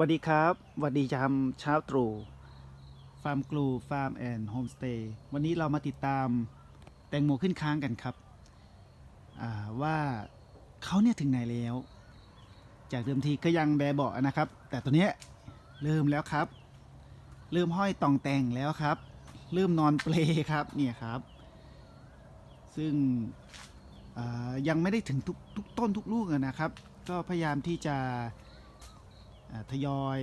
สวัสดีครับสวัสดีจามเช้าตรู่ฟาร์มกลูฟาร์มแอนด์โฮมสเตย์วันนี้เรามาติดตามแตงโมขึ้นค้างกันครับว่าเขาเนี่ยถึงไหนแล้ว จากเดิมทีก็ยังแบเบาะนะครับ แต่ตัวเนี้ยเริ่มแล้วครับ เริ่มห้อยตองแต่งแล้วครับ เริ่มนอนเปลครับเนี่ยครับ ซึ่งยังไม่ได้ถึงทุกทุกต้นทุกลูกนะครับ ก็พยายามที่จะ ทยอย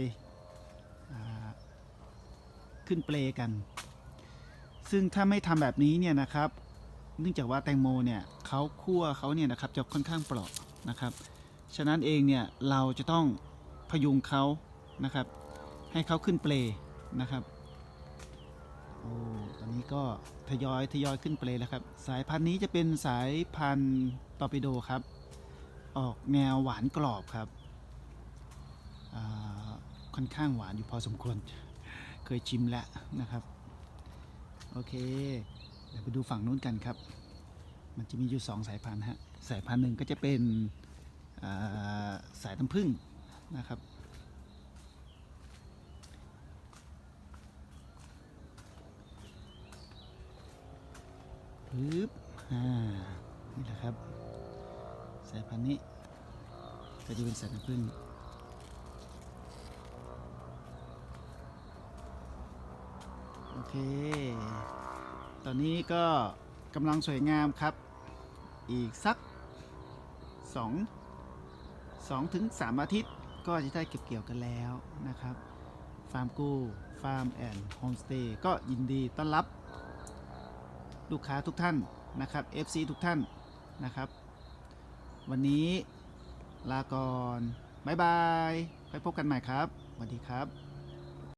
อขึ้นเปลกัน ซึ่งถ้าไม่ทำแบบนี้เนี่ยนะครับ เนื่องจากว่าแตงโมเนี่ยเขาคั่วเขาเนี่ยนะครับจะค่อนข้างเปราะนะครับ ฉะนั้นเองเนี่ยเราจะต้องพยุงเขานะครับ ให้เขาขึ้นเปลนะครับโอ้ตอนนี้ก็ทยอยทยอยขึ้นเปลแล้วครับ สายพันธุ์นี้จะเป็นสายพันธุ์ตอร์ปิโดครับ ออกแนวหวานกรอบครับ ค่อนข้างหวานอยู่พอสมควร เคยชิมแล้วนะครับ โอเค เดี๋ยวไปดูฝั่งนู้นกันครับ มันจะมีอยู่สองสายพันธุ์ฮะ สายพันธุ์หนึ่งก็จะเป็นาสายน้ำผึ้งนะครับ ปึ๊บ อ่า นี่แหละครับ สายพันธุ์นี้ก็จะเป็นสายน้ำผึ้ง โอ เค ตอนนี้ก็กำลังสวยงามครับ อีกสักสองสองถึงสามอาทิตย์ก็จะได้เก็บเกี่ยวกันแล้วนะครับ ฟาร์มกูฟาร์มแอนด์โฮมสเตย์ก็ยินดีต้อนรับ ลูกค้าทุกท่านนะครับ FC ทุกท่านนะครับ วันนี้ลาก่อนบ๊ายบาย ไปพบกันใหม่ครับสวัสดีครับ